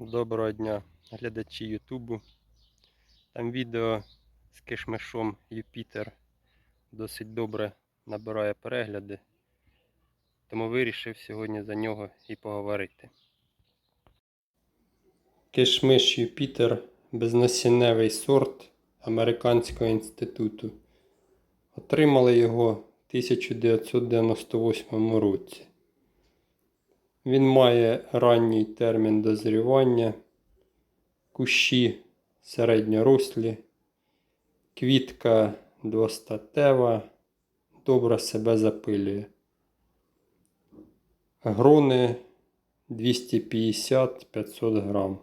Доброго дня, глядачі Ютубу. Там відео з кишмишом Юпітер досить добре набирає перегляди, тому вирішив сьогодні за нього і поговорити. Кишмиш Юпітер безнасінневий сорт Американського інституту. Отримали його в 1998 році. Він має ранній термін дозрівання, кущі середньорослі, квітка двостатева, добре себе запилює. Грони 250-500 грам.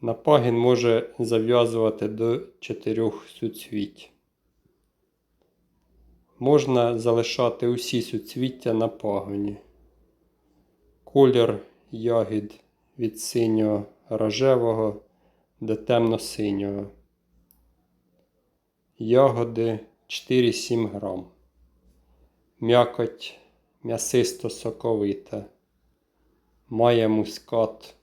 На пагін може зав'язувати до 4 суцвіть. Можна залишати усі суцвіття на пагоні. Колір ягід від синього рожевого до темно-синього. Ягоди 4-7 грам. М'якоть м'ясисто-соковита. Має мускат.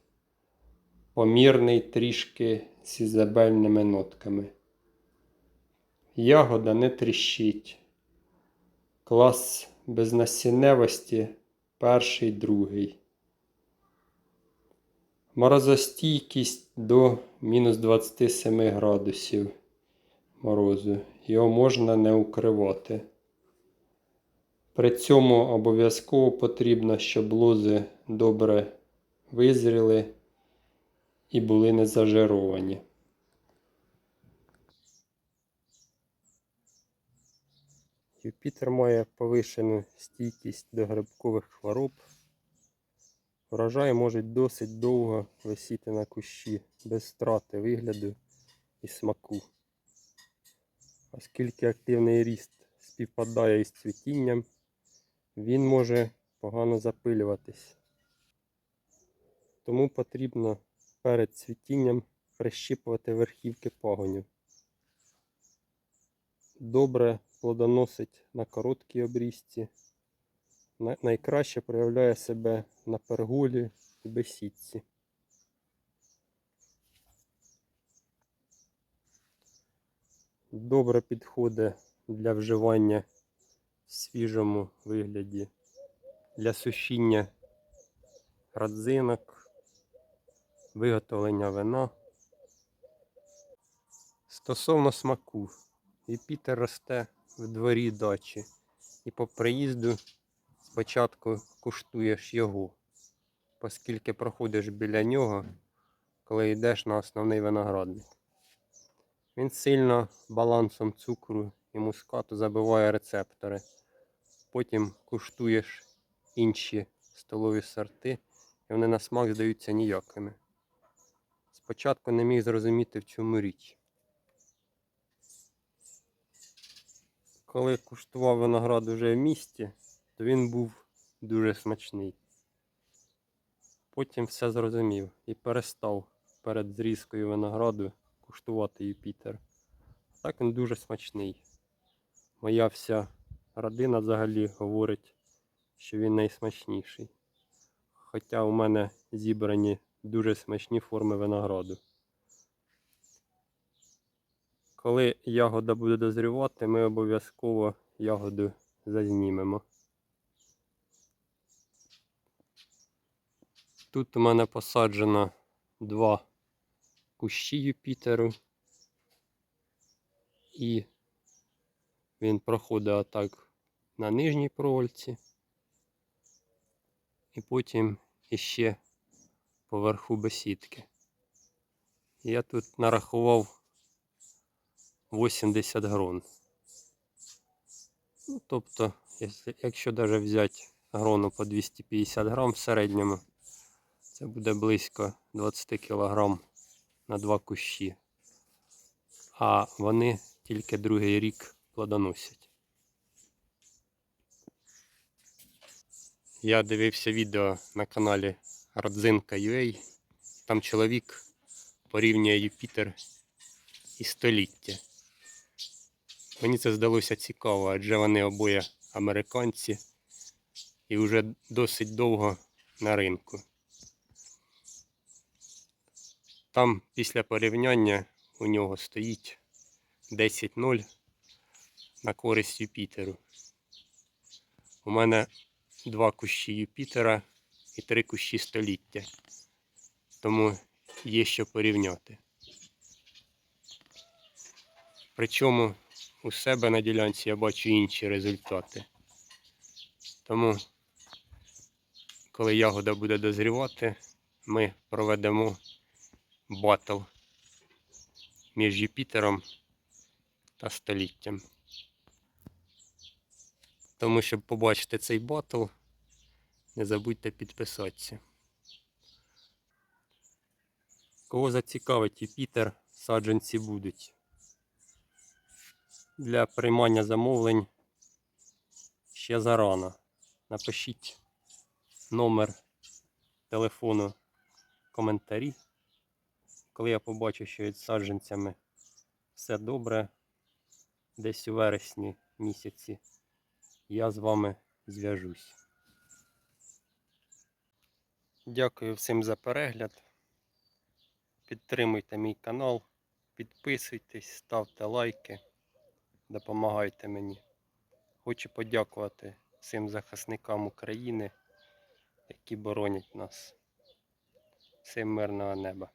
Помірний трішки з ізабельними нотками. Ягода не тріщить. Клас безнасінневості перший, другий. Морозостійкість до мінус 27 градусів морозу. Його можна не укривати. При цьому обов'язково потрібно, щоб лози добре визріли і були не зажировані. Юпітер має повишену стійкість до грибкових хвороб. Врожай може досить довго висіти на кущі без втрати вигляду і смаку. Оскільки активний ріст співпадає із цвітінням, він може погано запилюватись. Тому потрібно перед цвітінням прищіпувати верхівки пагонів. Добре плодоносить на короткій обрізці. На- Найкраще проявляє себе на перголі і бесідці. Добре підходить для вживання в свіжому вигляді, для сушіння родзинок, виготовлення вина. Стосовно смаку, Юпітер росте в дворі дачі, і по приїзду спочатку куштуєш його, оскільки проходиш біля нього, коли йдеш на основний виноградник. Він сильно балансом цукру і мускату забиває рецептори. Потім куштуєш інші столові сорти, і вони на смак здаються ніякими. Спочатку не міг зрозуміти, в чому річ. Коли куштував виноград уже в місті, то він був дуже смачний. Потім все зрозумів і перестав перед зрізкою винограду куштувати Юпітер. Так він дуже смачний. Моя вся родина взагалі говорить, що він найсмачніший. Хоча у мене зібрані дуже смачні форми винограду. Коли ягода буде дозрівати, ми обов'язково ягоду зазнімемо. Тут у мене посаджено два кущі Юпітеру. І він проходить отак на нижній провольці. І потім іще поверху бесідки. Я тут нарахував 80 грон. Ну, тобто, якщо, навіть взяти грону по 250 грам в середньому, це буде близько 20 кг на два кущі. А вони тільки другий рік плодоносять. Я дивився відео на каналі Родзинка.ua. Там чоловік порівнює Юпітер і століття. Мені це здалося цікаво, адже вони обоє американці і вже досить довго на ринку. Там після порівняння у нього стоїть 10-0 на користь Юпітеру. У мене два кущі Юпітера і три кущі століття. Тому є що порівняти. Причому у себе на ділянці я бачу інші результати. Тому, коли ягода буде дозрівати, ми проведемо батл між Юпітером та століттям. Тому, щоб побачити цей батл, не забудьте підписатися. Кого зацікавить Юпітер, саджанці будуть. Для приймання замовлень ще зарано. Напишіть номер телефону коментарі. Коли я побачу, що із саджанцями все добре, десь у вересні місяці, я з вами зв'яжусь. Дякую всім за перегляд. Підтримуйте мій канал, підписуйтесь, ставте лайки, допомагайте мені. Хочу подякувати всім захисникам України, які боронять нас. Всім мирного неба.